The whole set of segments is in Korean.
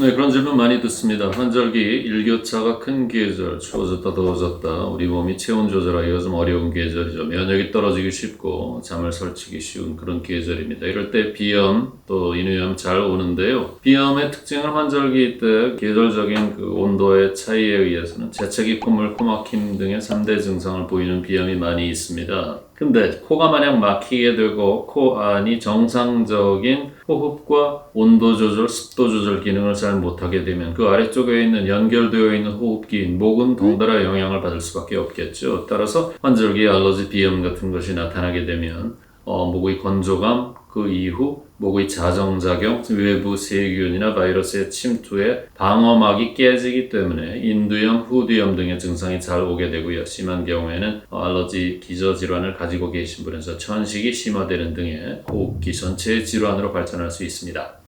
네, 그런 질문 많이 듣습니다. 환절기 일교차가 큰 계절, 추워졌다 더워졌다 우리 몸이 체온 조절하기가 좀 어려운 계절이죠. 면역이 떨어지기 쉽고 잠을 설치기 쉬운 그런 계절입니다. 이럴 때 비염 또 인후염 잘 오는데요. 비염의 특징은 환절기 때 계절적인 그 온도의 차이에 의해서는 재채기, 콧물, 코막힘 등의 3대 증상을 보이는 비염이 많이 있습니다. 근데 코가 마냥 막히게 되고 코 안이 정상적인 호흡과 온도 조절, 습도 조절 기능을 잘 못하게 되면 그 아래쪽에 있는 연결되어 있는 호흡기인 목은 덩달아 영향을 받을 수밖에 없겠죠. 따라서 환절기 알러지 비염 같은 것이 나타나게 되면 어, 목의 건조감, 그 이후 목의 자정작용, 외부 세균이나 바이러스의 침투에 방어막이 깨지기 때문에 인두염, 후두염 등의 증상이 잘 오게 되고요. 심한 경우에는 알러지 기저 질환을 가지고 계신 분에서 천식이 심화되는 등의 호흡기 전체의 질환으로 발전할 수 있습니다.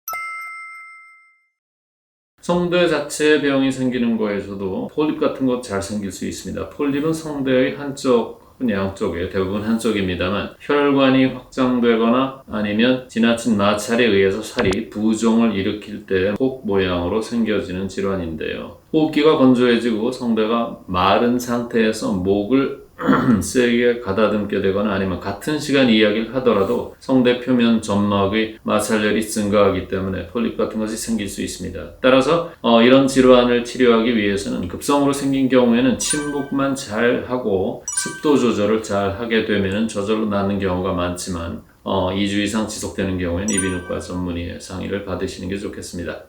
성대 자체에 병이 생기는 거에서도 폴립 같은 것 잘 생길 수 있습니다. 폴립은 성대의 한쪽 양쪽에 대부분 한쪽입니다만 혈관이 확장되거나 아니면 지나친 마찰에 의해서 살이 부종을 일으킬 때 혹 모양으로 생겨지는 질환인데요. 호흡기가 건조해지고 성대가 마른 상태에서 목을 세게 가다듬게 되거나 아니면 같은 시간 이야기를 하더라도 성대 표면 점막의 마찰열이 증가하기 때문에 폴립 같은 것이 생길 수 있습니다. 따라서 어, 이런 질환을 치료하기 위해서는 급성으로 생긴 경우에는 침묵만 잘 하고 습도 조절을 잘 하게 되면 저절로 낫는 경우가 많지만 어, 2주 이상 지속되는 경우에는 이비인후과 전문의의 상의를 받으시는 게 좋겠습니다.